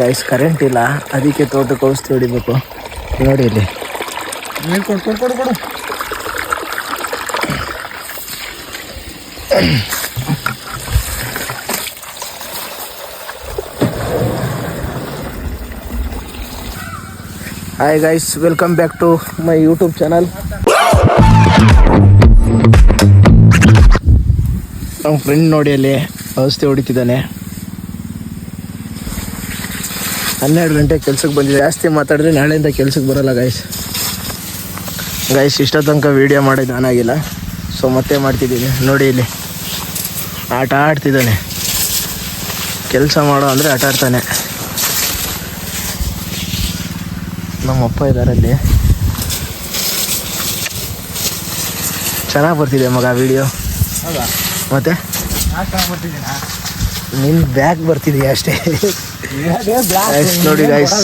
Guys current ಇಲ್ಲ. ಅದಕ್ಕೆ ತೋಟಕ್ಕೆ ಔಷಧಿ ಹೊಡಿಬೇಕು. ನೋಡಿ ಇಲ್ಲಿ. ಕೊಡು ಕೊಡು ಕೊಡು hi guys welcome back to my YouTube channel ನಮ್ಮ ಫ್ರೆಂಡ್ ನೋಡಿ ಅಲ್ಲಿ ಔಷಧಿ ಹೊಡಿತಿದ್ದಾನೆ. ಹನ್ನೆರಡು ಗಂಟೆ ಕೆಲ್ಸಕ್ಕೆ ಬಂದಿದೆ ಜಾಸ್ತಿ ಮಾತಾಡಿದ್ರೆ ನಾಳೆಯಿಂದ ಕೆಲ್ಸಕ್ಕೆ ಬರೋಲ್ಲ ಗೈಸ್ ಗೈಸ್ ಇಷ್ಟ ತನಕ ವೀಡಿಯೋ ಮಾಡಿದ್ದು ನಾನಾಗಿಲ್ಲ. ಸೊ ಮತ್ತೆ ಮಾಡ್ತಿದ್ದೀನಿ. ನೋಡಿ ಇಲ್ಲಿ. ಆಟ ಆಡ್ತಿದ್ದಾನೆ. ಕೆಲಸ ಮಾಡೋ ಅಂದರೆ ಆಟ ಆಡ್ತಾನೆ. ನಮ್ಮಪ್ಪ ಇದ್ದಾರೆ ಅಲ್ಲಿ. ಚೆನ್ನಾಗಿ ಬರ್ತಿದೆ ಮಗ ವಿಡಿಯೋ ಮತ್ತೆ? ನಿನ್ನ ಬ್ಯಾಗ್ ಬರ್ತಿದೆಯಾ ಅಷ್ಟೇ? ನೋಡಿ ಗೈಸ್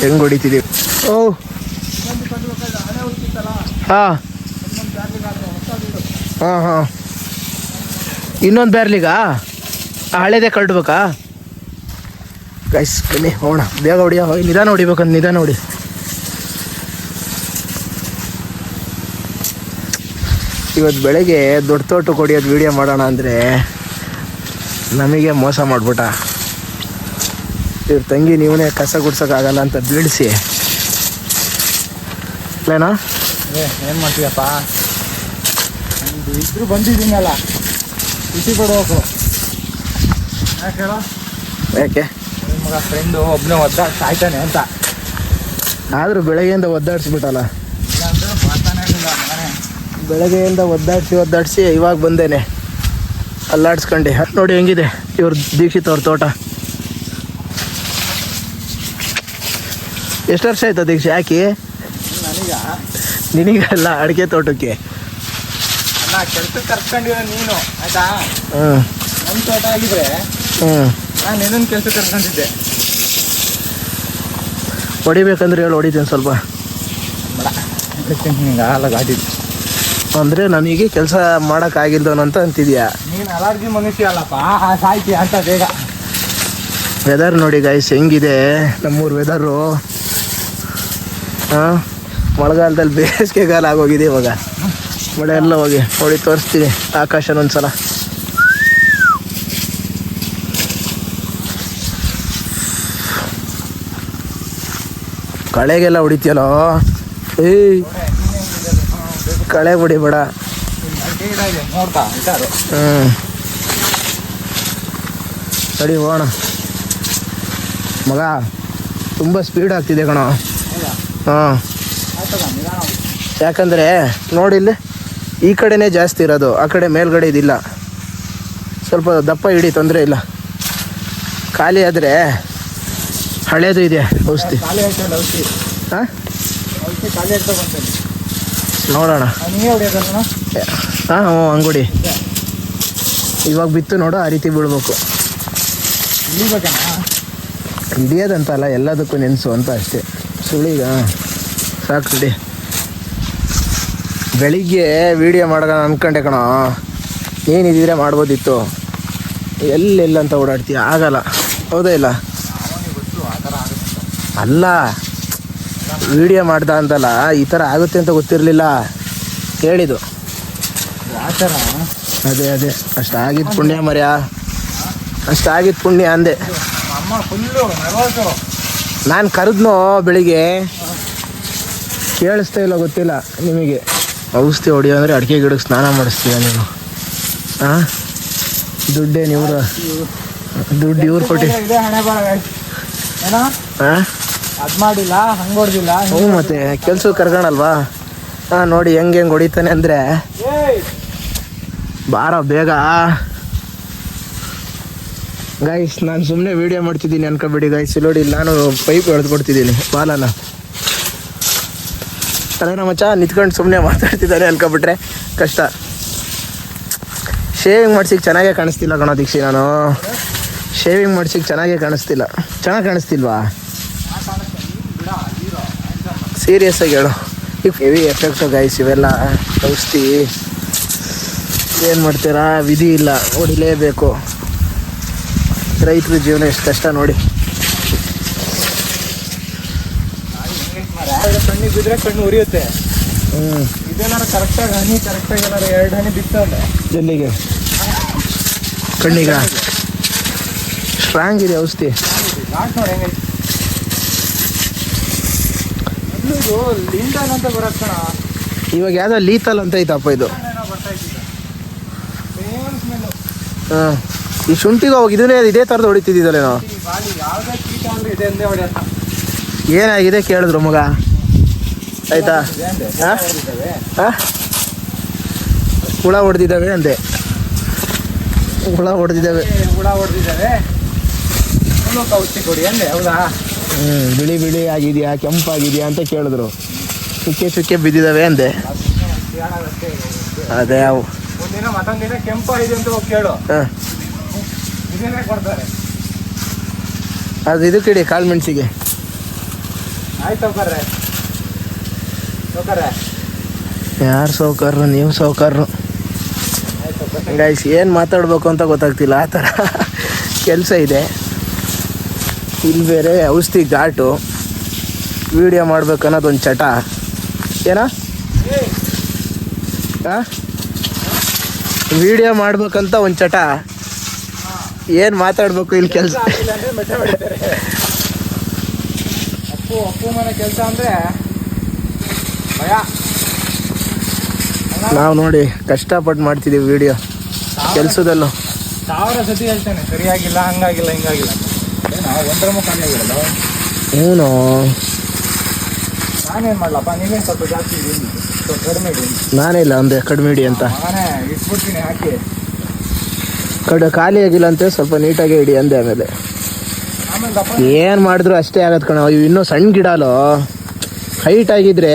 ಹೆಂಗೆ ಹೊಡಿತಿದೀವಿ ಓ. ಹಾ. ಹಾಂ ಹಾಂ. ಇನ್ನೊಂದು ಬ್ಯಾರ್ಲಿಗ ಹಳೇದೇ ಕಳ್ಡ್ಬೇಕಾ ಗೈಸ್ ಬನ್ನಿ ಹೋಣ ಬೇಗ ಹೊಡಿಯೋ ನಿಧಾನ ಹೊಡಿಬೇಕಂತ ನಿಧಾನ ಹೊಡಿ. ಇವತ್ತು ಬೆಳಗ್ಗೆ ದೊಡ್ಡ ತೋಟಕ್ಕೆ ಹೊಡಿಯೋದು ವೀಡಿಯೋ ಮಾಡೋಣ ಅಂದರೆ ನಮಗೆ ಮೋಸ ಮಾಡ್ಬಿಟ್ಟ. ಇವ್ರ ತಂಗಿ ನೀವನೇ ಕಸ ಗುಡ್ಸೋಕ್ಕಾಗಲ್ಲ ಅಂತ ಬೀಳಿಸಿ. ಏ ಏನು ಮಾಡ್ತೀಯಪ್ಪ? ಇಬ್ಬರು ಇದ್ರು ಬಂದಿದ್ದೀನಲ್ಲ ಖುಷಿ ಪಡಬೇಕು. ಯಾಕೆ ಹೇಳೋ? ಯಾಕೆ? ನಿಮ್ಮ ಮಗ ಫ್ರೆಂಡು ಒಬ್ಬನೇ ಒದ್ದ ಆಯ್ತಾನೆ ಅಂತ. ಆದರೂ ಬೆಳಗ್ಗೆಯಿಂದ ಒದ್ದಾಡಿಸ್ಬಿಟ್ಟಲ್ಲ. ಬೆಳಗ್ಗೆಯಿಂದ ಒದ್ದಾಡಿಸಿ ಒದ್ದಾಡಿಸಿ ಇವಾಗ ಬಂದೇನೆ. ಅಲ್ಲಾಡ್ಸ್ಕೊಂಡೆ. ಅದ್ ನೋಡಿ ಹೆಂಗಿದೆ ಇವ್ರ ದೀಕ್ಷಿತ್ ಅವ್ರ ತೋಟ. ಎಷ್ಟು ವರ್ಷ ಆಯ್ತು ದೀಕ್ಷೆ ಯಾಕೆ ನನಗ? ನಿನಗಲ್ಲ ಅಡಿಕೆ ತೋಟಕ್ಕೆ. ಅಣ್ಣ ಕೆಲ್ಸಕ್ಕೆ ಕರ್ಕೊಂಡಿರೋ ನೀನು ಆಯ್ತಾ? ನಮ್ಮ ತೋಟ ಆಗಿದ್ರೆ ನಾನು ನಿನ್ನನ್ನು ಕೆಲ್ಸಕ್ಕೆ ಕರ್ಕೊಂಡಿದ್ದೆ ಹೊಡಿಬೇಕಂದ್ರೆ ಹೇಳಿ ಹೊಡಿತೀನಿ ಸ್ವಲ್ಪ. ಅಂದ್ರೆ ನಿಂಗೆ ಗಾಡಿ. ಅಂದರೆ ನನಗೆ ಕೆಲಸ ಮಾಡಕ್ ಅಂತ ಅಂತಿದ್ಯಾ? ನೀನು ಅಲರ್ಜಿ ಮನುಷ್ಯ ಅಲ್ಲಪ್ಪ ಸಾಯ್ತಿ ಅಂತ ಬೇಗ. ವೆದರ್ ನೋಡಿ ಗಾಯ್ಸ್ ಹೆಂಗಿದೆ? ನಮ್ಮೂರು ವೆದರು ಹಾಂ? ಮಳೆಗಾಲದಲ್ಲಿ ಬೇಸಿಗೆಗಾಲ ಆಗೋಗಿದೆ ಇವಾಗ. ಮಳೆ ಎಲ್ಲ ಹೋಗಿ ನೋಡಿ ತೋರಿಸ್ತೀನಿ ಆಕಾಶನೊಂದ್ಸಲ ಕಳೆಗೆಲ್ಲ ಹೊಡಿತೀಯಲ್ಲೋ? ಏಯ್! ಕಳೆ ಹೊಡಿಬೇಡ. ಹ್ಞೂ ಸರಿ ಹೋಗೋಣ. ಮಗ, ತುಂಬ ಸ್ಪೀಡ್ ಆಗ್ತಿದೆ ಕಣೋ. ಹಾಂ. ಆಯ್ತದ ನೋಡಿ ಯಾಕಂದರೆ ನೋಡಿಲ್ಲಿ ಈ ಕಡೆನೇ ಜಾಸ್ತಿ ಇರೋದು ಆ ಕಡೆ ಮೇಲ್ಗಡೆ ಇದಿಲ್ಲ. ಸ್ವಲ್ಪ ದಪ್ಪ ಹಿಡಿ ತೊಂದರೆ ಇಲ್ಲ. ಖಾಲಿ ಆದರೆ ಹಳೇದು ಇದೆ ಔಷಧಿ. ಹಾಂ? ನೋಡೋಣ. ಹಾಂ ಹ್ಞೂ ಅಂಗುಡಿ. ಇವಾಗ ಬಿತ್ತು ನೋಡು ಆ ರೀತಿ ಬೀಳ್ಬೇಕು. ಹಿಡಿಯೋದಂತಲ್ಲ ಎಲ್ಲದಕ್ಕೂ ನೆನೆಸು ಅಂತ ಅಷ್ಟೇ. ಸುಳಿಗ ಸಾಕು ಸುಳಿ ಬೆಳಿಗ್ಗೆ ವಿಡಿಯೋ ಮಾಡೋಣ ಅಂದ್ಕೊಂಡೆ ಕಣ ಏನಿದ್ರೆ ಮಾಡ್ಬೋದಿತ್ತು. ಎಲ್ಲೆಲ್ಲ ಅಂತ ಓಡಾಡ್ತೀಯ? ಆಗಲ್ಲ. ಹೌದಾ ಇಲ್ಲ? ಅಲ್ಲ ವಿಡಿಯೋ ಮಾಡ್ದ ಅಂತಲ್ಲ, ಈ ಥರ ಆಗುತ್ತೆ ಅಂತ ಗೊತ್ತಿರಲಿಲ್ಲ. ಕೇಳಿದು ಆ ಥರ ಅದೇ. ಅದೇ ಅಷ್ಟಾಗಿದ್ದು ಪುಣ್ಯ ಮರ್ಯ. ಅಷ್ಟಾಗಿದ್ದು ಪುಣ್ಯ ಅಂದೆ. ಫುಲ್ಲು ನಾನು ಕರೆದ್ನೋ ಬೆಳಿಗ್ಗೆ. ಕೇಳಿಸ್ತಾ ಇಲ್ಲ ಗೊತ್ತಿಲ್ಲ ನಿಮಗೆ. ಔಷಧಿ ಹೊಡಿಯೋ ಅಂದರೆ ಅಡಿಕೆ ಗಿಡಕ್ಕೆ ಸ್ನಾನ ಮಾಡಿಸ್ತೀಯ ನೀನು? ಹಾಂ ದುಡ್ಡೇ ಇವರು ದುಡ್ಡು ಇವ್ರು ಕೊಟ್ಟಿ ಅದ್ ಮಾಡಿಲ್ಲ ಹಂಗೆ ಹೊಡೆದಿಲ್ಲ. ಹ್ಞೂ ಮತ್ತೆ ಕೆಲ್ಸಕ್ಕೆ ಕರ್ಕೊಳಲ್ವಾ ಹಾಂ ನೋಡಿ ಹೆಂಗೆ ಹೆಂಗೆ ಹೊಡಿತಾನೆ ಅಂದರೆ ಬಾರ ಬೇಗ. ಗೈಸ್ ನಾನು ಸುಮ್ಮನೆ ವೀಡಿಯೋ ಮಾಡ್ತಿದ್ದೀನಿ ಅನ್ಕೋಬೇಡಿ ಗೈಸ್ ನೋಡಿ, ನಾನು ಪೈಪ್ ಎಳೆದು ಕೊಡ್ತಿದ್ದೀನಿ ಬಾಲನ. ಅದೇನೋ ಮಚ್ಚ ನಿಂತ್ಕೊಂಡು ಸುಮ್ಮನೆ ಮಾತಾಡ್ತಿದ್ದಾನೆ ಅನ್ಕೊಬಿಟ್ರೆ ಕಷ್ಟ. ಶೇವಿಂಗ್ ಮಾಡ್ಸಿ ಚೆನ್ನಾಗೇ ಕಾಣಿಸ್ತಿಲ್ಲ ಕಣೋ ದೀಕ್ಷಿ ನಾನು. ಶೇವಿಂಗ್ ಮಾಡ್ಸಿ ಚೆನ್ನಾಗೇ ಕಾಣಿಸ್ತಿಲ್ಲ. ಚೆನ್ನಾಗಿ ಕಾಣಿಸ್ತಿಲ್ವಾ? ಸೀರಿಯಸ್ ಆಗಿ ಹೇಳು. ಈಗ ಹೆವಿ ಎಫೆಕ್ಟು ಗಾಯ್ಸ್ ಇವೆಲ್ಲ ಔಷಧಿ ಏನು ಮಾಡ್ತೀರಾ? ವಿಧಿ ಇಲ್ಲ. ಹೊಡಿಲೇಬೇಕು ರೈತರ ಜೀವನ ಎಷ್ಟು ಕಷ್ಟ ನೋಡಿ ಕಣ್ಣಿಗೆ ಬಿದ್ದರೆ ಕಣ್ಣು ಉರಿಯುತ್ತೆ. ಹ್ಞೂ ಇದೇನಾರು ಕರೆಕ್ಟಾಗಿ ಹನಿ ಕರೆಕ್ಟಾಗಿ ಏನಾರು ಎರಡು ಹನಿ ಬಿತ್ತಂದೆ ಎಲ್ಲಿಗೆ? ಕಣ್ಣಿಗೆ? ಸ್ಟ್ರಾಂಗ್ ಇದೆ ಔಷಧಿ. ಲೀಂಡಲ್ ಅಂತ ಬರತ್ತೆ ಇವಾಗ ಯಾವುದೋ ಲೀತಲ್ ಅಂತ ಐತಪ್ಪ ಇದು. ಹಾಂ. ಈ ಶುಂಠಿಗೆ ಅವಾಗ ಇದನ್ನೇ ಇದೇ ಥರದ್ದು ಹೊಡಿತಿದ್ದಿದ್ದಲ್ಲೇನೋ ನಾವು. ಏನಾಗಿದೆ ಕೇಳಿದ್ರು ಮಗ? ಆಯ್ತಾ? ಹುಳ ಹೊಡೆದಿದ್ದಾವೆ ಅಂದೆ. ಹುಳ ಹೊಡೆದಿದ್ದಾವೆ. ಹುಳ ಹೊಡೆದಿದ್ದಾವೆ ಮೂಲಕ ಔಷಧಿ ಕೊಡಿ ಅಂದೆ ಹೌದಾ ಹ್ಞೂ ಬಿಳಿ ಬಿಳಿ ಆಗಿದೆಯಾ ಕೆಂಪಾಗಿದೆಯಾ ಅಂತ ಕೇಳಿದ್ರು. ಚುಕ್ಕೆ ಚುಕ್ಕೆ ಬಿದ್ದಿದ್ದಾವೆ ಅಂದೆ. ಅದೇ ಅವು. ಒಂದಿನ ಮತ್ತೊಂದು ದಿನ ಕೆಂಪ ಇದೆ ಅಂತ ಕೇಳು. ಹಾಂ. ಇದನ್ನೇ ಕೊಡ್ತಾರೆ. ಅದು ಇದಕ್ಕಿಡಿ ಕಾಳು ಮೆಣಸಿಗೆ. ಆಯ್ತು ಯಾರು ಸೌಕರ್ರು? ನೀವು ಸೌಕರ್ರು. ಗೈಸ್ ಏನು ಮಾತಾಡಬೇಕು ಅಂತ ಗೊತ್ತಾಗ್ತಿಲ್ಲ. ಆ ಥರ ಕೆಲಸ ಇದೆ. ಇಲ್ಲಿ ಬೇರೆ ಔಷಧಿ ಘಾಟು. ವಿಡಿಯೋ ಮಾಡ್ಬೇಕು ಅನ್ನೋದೊಂದು ಚಟ. ಏನೋ? ಹಾಂ ವಿಡಿಯೋ ಮಾಡ್ಬೇಕಂತ ಒಂದು ಚಟ. ಏನು ಮಾತಾಡ್ಬೇಕು ಇಲ್ಲಿ ಕೆಲಸ? ಅಪ್ಪು ಅಪ್ಪು ಮನೆ ಕೆಲಸ ಅಂದ್ರೆ ಭಯ. ನಾವು ನೋಡಿ ಕಷ್ಟಪಟ್ಟು ಮಾಡ್ತಿದೀವಿ ವಿಡಿಯೋ. ಕೆಲಸದಲ್ಲೂ. ಸಾವಿರ ಸತಿ ಹೇಳ್ತೇನೆ ಸರಿಯಾಗಿಲ್ಲ ಹಂಗಾಗಿಲ್ಲ ಹಿಂಗಾಗಿಲ್ಲ. ನಾವು ಒಂದರ ಮುಖಾನೆ ಆಗಿರಲ್ಲ ಹ್ಞೂ ನಾನೇನ್ ಮಾಡ್ಲಪ್ಪ ನೀವೇನು ಸ್ವಲ್ಪ ಜಾಸ್ತಿ ಕಡಿಮೆ ನಾನೇ ಇಲ್ಲ ಒಂದೇ ಕಡಿಮೆ ಇಡಿ ಅಂತ. ನಾನೇ ಇಟ್ಬಿಡ್ತೀನಿ ಹಾಕಿ. ಕಡೆ ಖಾಲಿ ಆಗಿಲ್ಲ ಅಂತ ಸ್ವಲ್ಪ ನೀಟಾಗಿ ಇಡಿ ಅಂದೆ ಆಮೇಲೆ. ಏನು ಮಾಡಿದ್ರು ಅಷ್ಟೇ ಆಗತ್ ಕಣ ಇವು ಇನ್ನೂ ಸಣ್ಣ ಗಿಡಲು ಹೈಟ್ ಆಗಿದ್ರೆ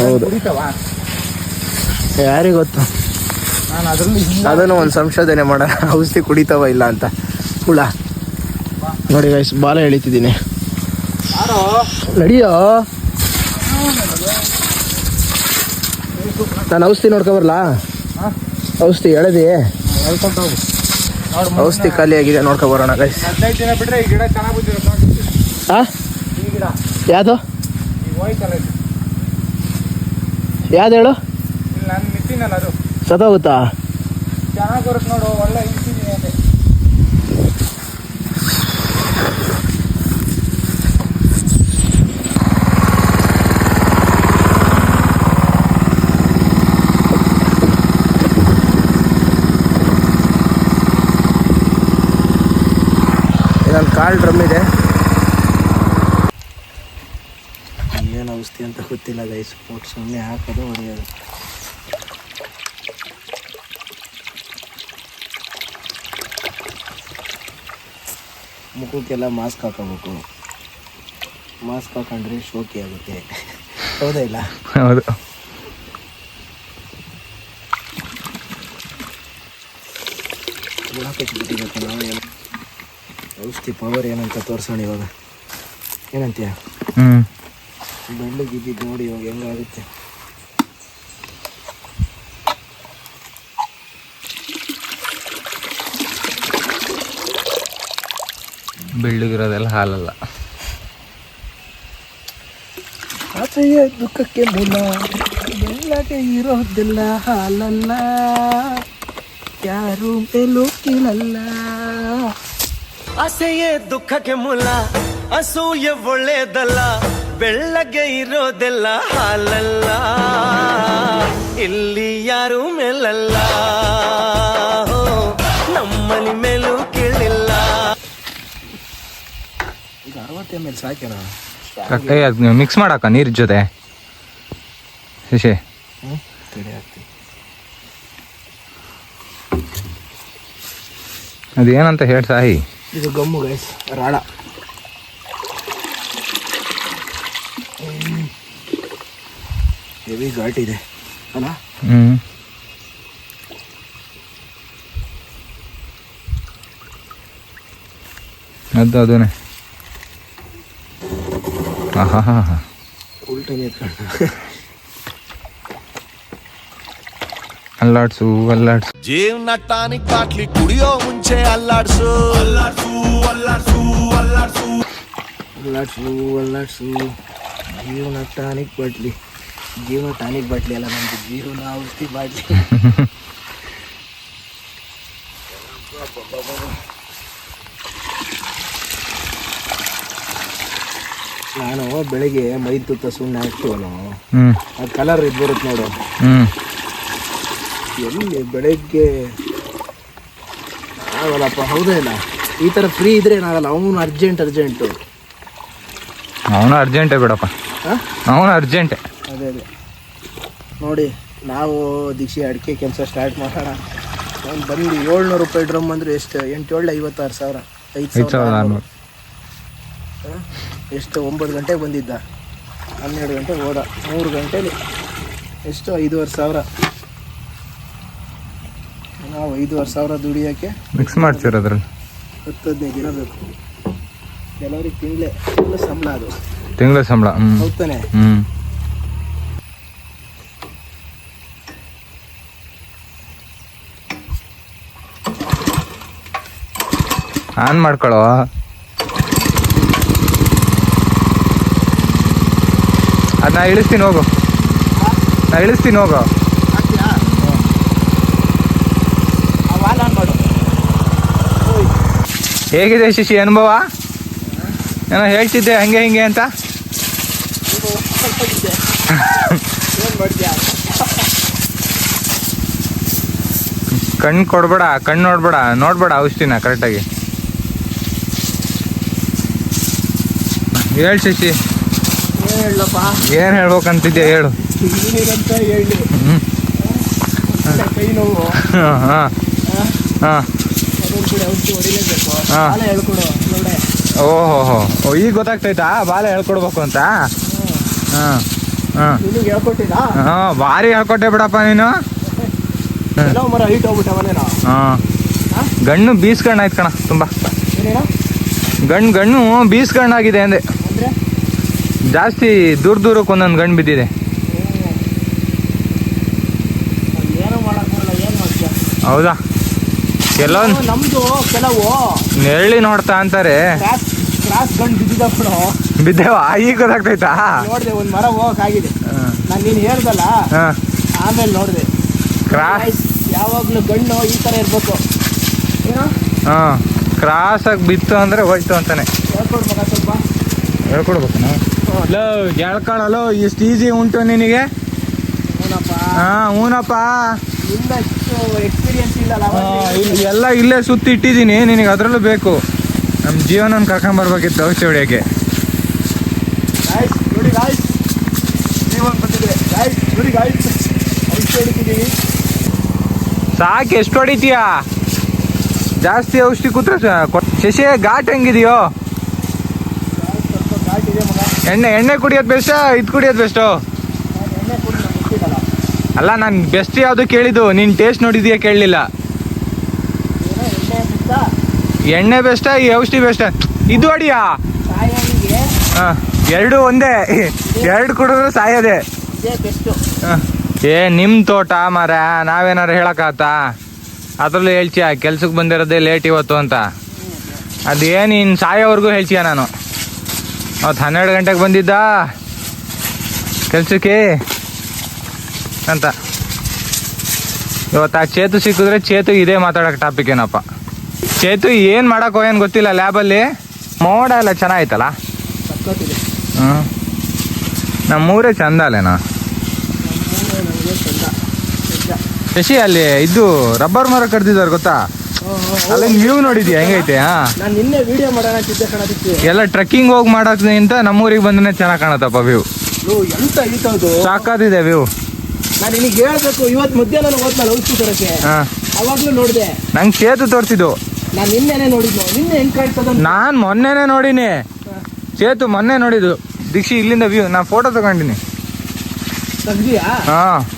ಹೌದು. ಯಾರಿಗೆ ಗೊತ್ತು? ಅದನ್ನು ಒಂದು ಸಂಶೋಧನೆ ಮಾಡೋಣ ಔಷಧಿ ಕುಡಿತಾವ ಇಲ್ಲ ಅಂತ. ಹುಳ. ನೋಡಿ ಗೈಸ್ ಬಾಲ ಎಳಿತಿದ್ದೀನಿ. ನಡಿಯೋ? ನಾನು ಔಷಧಿ ನೋಡ್ಕೊ ಬರಲಾ ಔಷಧಿ ಎಳೆದಿ? ಔಷಧಿ ಖಾಲಿ ಆಗಿದೆ ನೋಡ್ಕೊ ಬರೋಣ ಗೈಸ್ ಯಾವುದು? ಯಾವ್ದು ಹೇಳು? ಸತ್ತೋಗುತ್ತಾ ಚೆನ್ನಾಗಿ ನೋಡು, ಒಳ್ಳೆ ಇಳಿಸಿದ್ದೀನಿ ಅಂತೆ ಡ್ರಮ್ ಇದೆ. ಏನು ಔಷಧಿ ಅಂತ ಗೊತ್ತಿಲ್ಲ ಗೈಸ್ ಸ್ಪೋರ್ಟ್ಸ್ ಸುಮ್ಮನೆ ಹಾಕೋದು ಹೊಡೆಯೋದು. ಮುಖಕ್ಕೆಲ್ಲ ಮಾಸ್ಕ್ ಹಾಕೋಬೇಕು. ಮಾಸ್ಕ್ ಹಾಕೊಂಡ್ರೆ ಶೋಕಿ ಆಗುತ್ತೆ. ಹೌದಾ ಇಲ್ಲ? ಹೌದು. ಬಿಟ್ಟಿರುತ್ತೆ ನಾವು ಏನು? ಔಷಧಿ ಪವರ್ ಏನಂತ ತೋರಿಸೋಣ ಇವಾಗ. ಏನಂತೀಯ? ಹ್ಞೂ ನೋಡಿ ಇವಾಗ ಹೆಂಗಾಗುತ್ತೆ. ಬೆಳ್ಳಗಿರೋದೆಲ್ಲ ಹಾಲಲ್ಲ. ಆಸೆಯ ದುಃಖಕ್ಕೆ ಮೂಲ ಬೆಳ್ಳಗೆ ಇರೋದಿಲ್ಲ ಹಾಲಲ್ಲ. ಯಾರು ಮೇಲೂ ಕೀಳಲ್ಲ. ಆಸೆಯೇ ದುಃಖಕ್ಕೆ ಮೂಲ ಅಸೂಯೆ ಒಳ್ಳೇದಲ್ಲ ಬೆಳ್ಳಗೆ ಇರೋದೆಲ್ಲ ಹಾಲಲ್ಲ. ಇಲ್ಲಿ ಯಾರು ಮೇಲಲ್ಲ ಹೋ, ನಮ್ಮನಿ ಮೇಲೂ ಕೇಳಿಲ್ಲ. ಇದು ಅರವತ್ತು ಎಂ ಎಲ್ ಸಾಕ್ಯಾನ ಅದು ಮಿಕ್ಸ್ ಮಾಡಕ್ಕ ನೀರ್ ಜೊತೆ. ಶಶಿ ಅದೇನಂತ ಹೇಳಿ ಸಾಯಿ? ಇದು ಗಮ್ಮು ಗೈಸ್ ರಾಳ. ಹೆವಿ ಘಾಟ್ ಇದೆ ಅಲ್ಲ? ಅದು ಅದನ್ನೇ ಹಾಂ ಹಾಂ ಹಾಂ ಉಲ್ಟನೇ ಅಲ್ಲಾಡ್ಸು ಅಲ್ಲಾಡ್ಸು. ಜೀವನ ಟಾನಿಕ್ ಬಾಟ್ಲಿ ಕುಡಿಯೋ ಮುಂಚೆ ಅಲ್ಲಾಡ್ಸು. ಅಲ್ಲಾಡ್ಸು ಅಲ್ಲಾಡ್ಸು ಅಲ್ಲಾಡ್ಸು. ಅಲ್ಲಾಡ್ಸು ಅಲ್ಲಾಡ್ಸು. ಜೀವನ ಟಾನಿಕ್ ಬಾಟ್ಲಿ. ಜೀವನ ಟಾನಿಕ್ ಬಾಟ್ಲಿ ಅಲ್ಲ ನಮ್ದು ಜೀವನ ಔಷಧಿ ಬಾಟ್ಲಿ. ನಾನು ಬೆಳಿಗ್ಗೆ ಮೈ ತುತ್ತ ಸುಣ್ಣ ಹಾಕ್ತೀವಲ್ಲ. ಹ್ಮ್. ಅದು ಕಲರ್ ಇದು ಬರುತ್ತೆ ನೋಡು. ಹ್ಮ್. ಎಲ್ಲಿ ಬೆಳಗ್ಗೆ? ಆಗಲ್ಲಪ್ಪ ಹೌದೇ ಇಲ್ಲ ಈ ಥರ ಫ್ರೀ ಇದ್ರೆ ಏನಾಗಲ್ಲ ಅವನು ಅರ್ಜೆಂಟ್ ಅರ್ಜೆಂಟು ಅವನು ಅರ್ಜೆಂಟೇ ಬಿಡಪ್ಪ. ಅವನು ಅರ್ಜೆಂಟೇ ಅದೇ ಅದೇ. ನೋಡಿ ನಾವು ದೀಕ್ಷೆ ಅಡಿಕೆ ಕೆಲಸ ಸ್ಟಾರ್ಟ್ ಮಾಡೋಣ. ಅವ್ನು ಬಂದು ಏಳ್ನೂರು ರೂಪಾಯಿ ಡ್ರಮ್ ಅಂದರೆ ಎಷ್ಟು? ಎಂಟು ಏಳು ಐವತ್ತಾರು ಸಾವಿರ. ಐದು ಸಾವಿರ? ಎಷ್ಟು? ಒಂಬತ್ತು ಗಂಟೆಗೆ ಬಂದಿದ್ದ. ಹನ್ನೆರಡು ಗಂಟೆಗೆ ಹೋದ. ಮೂರು ಗಂಟೆಲಿ ಎಷ್ಟು? ಐದೂವರೆ ಸಾವಿರ. ಐದೂವರೆ ಸಾವಿರ ದುಡಿಯೋಕ್ಕೆ ಮಿಕ್ಸ್ ಮಾಡ್ತೀರ ಅದ್ರಲ್ಲಿ ಹತ್ತು ಹದಿನೈದು ದಿನ ಬೇಕು. ಕೆಲವರಿಗೆ ತಿಂಗಳೇ ತಿಂಗಳು ಸಂಬಳ ಅದು. ತಿಂಗಳ ಸಂಬಳ ಹ್ಞೂ ಹೋಗ್ತಾನೆ ಹ್ಞೂ ಆನ್ ಮಾಡ್ಕೊಳ್ಳೋ ಅದು ನಾ ಇಳಿಸ್ತೀನಿ ಹೋಗು. ನಾ ಇಳಿಸ್ತೀನಿ ಹೋಗು ಹಾಕ್ತೀಯಾ ಆ ವಾಲ್ ಆನ್ ಮಾಡು ಹೇಗಿದೆ ಶಿಶಿ ಅನುಭವ? ಏನೋ ಹೇಳ್ತಿದ್ದೆ ಹಂಗೆ ಹಿಂಗೆ ಅಂತ? ಕಣ್ಣು ಕೊಡ್ಬೇಡ ಕಣ್ಣು ನೋಡ್ಬೇಡ ನೋಡ್ಬೇಡ ಔಷಧಿನ ಕರೆಕ್ಟಾಗಿ. ಹೇಳ್ ಶಶಿ. ಏನು ಹೇಳಪ್ಪ ಏನು ಹೇಳ್ಬೇಕಂತಿದ್ದೆ ಹೇಳು. ಹಾಂ. ಹಾಂ. ಹಾಂ. ಓಹೋ ಓ ಈಗ ಗೊತ್ತಾಗ್ತೈತಾ ಬಾಲ ಹೇಳ್ಕೊಡ್ಬೇಕು ಅಂತ? ಹಾಂ ಹಾಂ. ಭಾರಿ ಹೇಳ್ಕೊಟ್ಟೆ ಬಿಡಪ್ಪ ನೀನು. ಹಾಂ. ಹಾ? ಗಣ್ಣು ಬೀಸ್ಕಣ್ಣಾಯ್ತು ಕಣ ತುಂಬ. ಗಣ್ಣು ಗಣ್ಣು ಬೀಸ್ಕಣ್ಣಾಗಿದೆ ಅಂದೆ. ಅಂದರೆ? ಜಾಸ್ತಿ ದೂರ ದೂರಕ್ಕೆ ಒಂದೊಂದು ಗಣ್ಣು ಬಿದ್ದಿದೆ. ಹೌದಾ? ಕೆಲವೊಂದ್ ನಮ್ದು ಕೆಲವು. ನೆರಳಿ ನೋಡ್ತಾ ಅಂತಾರೆ. ಕ್ರಾಸ್ ಕ್ರಾಸ್ ಗಂಡ್ ಬಿದ್ದಿದ್ದಪ್ಪಳು ಬಿದ್ದೇವ? ಈಗ ಗೊತ್ತಾಗ್ತೈತಾ ನೋಡ್ದೆ ಒಂದ್ ಮರ ಹೋಗಕ್ಕಾಗಿದೆ ನಾನು ನೀನು ಹೇಳ್ದಲ್ಲ? ಆಮೇಲೆ ನೋಡ್ದೆ. ಕ್ರಾಸ್ ಯಾವಾಗ್ಲೂ ಗಣ್ಣು ಈ ತರ ಇರ್ಬೇಕು. ಏನು? ಹಾ. ಕ್ರಾಸ್ ಆಗಿ ಬಿತ್ತು ಅಂದ್ರೆ ಹೋಯ್ತು ಅಂತಾನೆ. ಹೇಳ್ಕೊಡ್ ಮಗ ಸ್ವಲ್ಪ ಹೇಳ್ಕೊಡ್ಬೇಕು ನಾವು ಹಲೋ ಹೇಳ್ಕೊಳ್ಳಲು ಇಷ್ಟು ಈಸಿ ಉಂಟು ನಿನಗೆ? ಏನಪ್ಪ ಹಾ ಹೂನಪ್ಪ ಇಂದ ಎಲ್ಲ ಇಲ್ಲೇ ಸುತ್ತಿ ಇಟ್ಟಿದ್ದೀನಿ ನಿನಗೆ ಅದರಲ್ಲೂ ಬೇಕು. ನಮ್ಮ ಜೀವನ ಕರ್ಕೊಂಬರ್ಬೇಕಿತ್ತು ಔಷಧಿ ಹೊಡಿಯೋಕ್ಕೆ. ಸಾಕು ಎಷ್ಟು ಹೊಡಿತೀಯಾ? ಜಾಸ್ತಿ ಔಷಧಿ ಕೂತ್ರೆ ಶಶಿ ಘಾಟ್ ಹೆಂಗಿದೆಯೋ? ಎಣ್ಣೆ ಎಣ್ಣೆ ಕುಡಿಯೋದು ಬೆಸ್ಟಾ ಇದು ಕುಡಿಯೋದು ಬೆಸ್ಟು ನಾನು ಎಣ್ಣೆ ಕುಡಿ ನಂಗೆ ಗೊತ್ತಿದ್ದಲ್ಲ ಅಲ್ಲ, ನಾನು ಬೆಸ್ಟ್ ಯಾವುದು ಕೇಳಿದ್ದು? ನೀನು ಟೇಸ್ಟ್ ನೋಡಿದೀಯಾ ಕೇಳಲಿಲ್ಲ? ಎಣ್ಣೆ ಬೆಸ್ಟ ಈ ಔಷಧಿ ಬೆಸ್ಟಾ ಇದು ಅಡಿಯಾ? ಹಾಂ, ಎರಡು ಒಂದೇ. ಎರಡು ಕುಡಿದ್ರೆ ಸಾಯೋದೆ. ಏ ನಿಮ್ಮ ತೋಟ ಮರ ನಾವೇನಾರು ಹೇಳಕ್ಕಾತ? ಅದ್ರಲ್ಲೂ ಹೇಳ್ತೀಯ ಕೆಲ್ಸಕ್ಕೆ ಬಂದಿರೋದೇ ಲೇಟ್ ಇವತ್ತು ಅಂತ? ಅದೇನು ಇನ್ನು ಸಾಯೋವರೆಗೂ ಹೇಳ್ತೀಯ ನಾನು? ಅವತ್ತು ಹನ್ನೆರಡು ಗಂಟೆಗೆ ಬಂದಿದ್ದ? ಕೆಲ್ಸಕ್ಕೆ? ಅಂತ. ಇವತ್ತು ಆ ಚೇತು ಸಿಕ್ಕಿದ್ರೆ ಚೇತು ಇದೇ ಮಾತಾಡೋಕೆ ಟಾಪಿಕ್ ಏನಪ್ಪ? ಚೇತು ಏನು ಮಾಡಕ್ಕೋ ಏನು ಗೊತ್ತಿಲ್ಲ ಲ್ಯಾಬಲ್ಲಿ ಮೋಡ ಎಲ್ಲ ಚೆನ್ನಾಗಿತ್ತಲ್ಲ? ಹ್ಞೂ ನಮ್ಮೂರೇ ಚಂದ ಅಲ್ಲೇನಾ? ಶಶಿ ಅಲ್ಲಿ ಇದು ರಬ್ಬರ್ ಮರ ಕಡ್ದಿದ್ದಾರೆ ಗೊತ್ತಾ? ಅಲ್ಲಿ ನೀವು ನೋಡಿದ್ಯಾ ಹೆಂಗೈತೆ ಎಲ್ಲ ಟ್ರೆಕ್ಕಿಂಗ್ ಹೋಗಿ ಮಾಡೋದ್ಕಿಂತ ನಮ್ಮೂರಿಗೆ ಬಂದ್ರೆ ಚೆನ್ನಾಗಿ ಕಾಣತ್ತಪ್ಪ ವ್ಯೂ ಸಾಕಾದಿದೆ ವ್ಯೂ ನಾನು ನಿನಗೆ ಹೇಳ್ಬೇಕು ಇವತ್ತು ಮಧ್ಯಾಹ್ನ ಹೋದ್ನಲ್ಲ ಔಷಧಿ ತರಕ್ಕೆ. ಹಾ. ಅವಾಗ್ಲೂ ನೋಡಿದೆ. ನಂಗೆ ಚೇತು ತೋರಿಸಿದ್ದು. ನಾನು ನಿನ್ನೆನೆ ನೋಡಿದ್ನು. ನಿನ್ನೆ ಹೆಂಗೆ ಕಾಣ್ತದ ನಾನು ಮೊನ್ನೆನೇ ನೋಡಿನಿ. ಸೇತು ಮೊನ್ನೆ ನೋಡಿದ್ದು. ದೀಕ್ಷಿ ಇಲ್ಲಿಂದ ವ್ಯೂ ನಾನು ಫೋಟೋ ತಗೊಂಡಿನಿ. ತೆಗ್ದಿಯಾ? ಹಾ.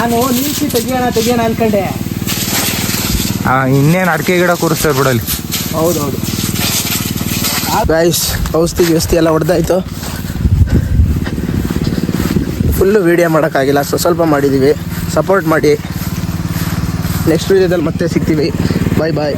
ನಾನು ನಿಲ್ಸಿ ತೆಗಿಯೋಣ ತೆಗಿಯೋಣ ಅನ್ಕೊಂಡೆ. ಇನ್ನೇನು ಅಡಿಕೆ ಗಿಡ ಕೂರಿಸ್ತಾರೆ ಬಿಡಲ್ಲಿ. ಹೌದೌದು. ಗಾಯ್ಸ್ ಔಷಧಿ ವ್ಯವಸ್ಥೆ ಎಲ್ಲ ಹೊಡೆದಾಯ್ತು. ಫುಲ್ಲು ವೀಡಿಯೋ ಮಾಡೋಕ್ಕಾಗಿಲ್ಲ. ಸೊ ಸ್ವಲ್ಪ ಮಾಡಿದ್ದೀವಿ ಸಪೋರ್ಟ್ ಮಾಡಿ. ನೆಕ್ಸ್ಟ್ ವೀಡಿಯೋದಲ್ಲಿ ಮತ್ತೆ ಸಿಗ್ತೀವಿ. ಬಾಯ್ ಬಾಯ್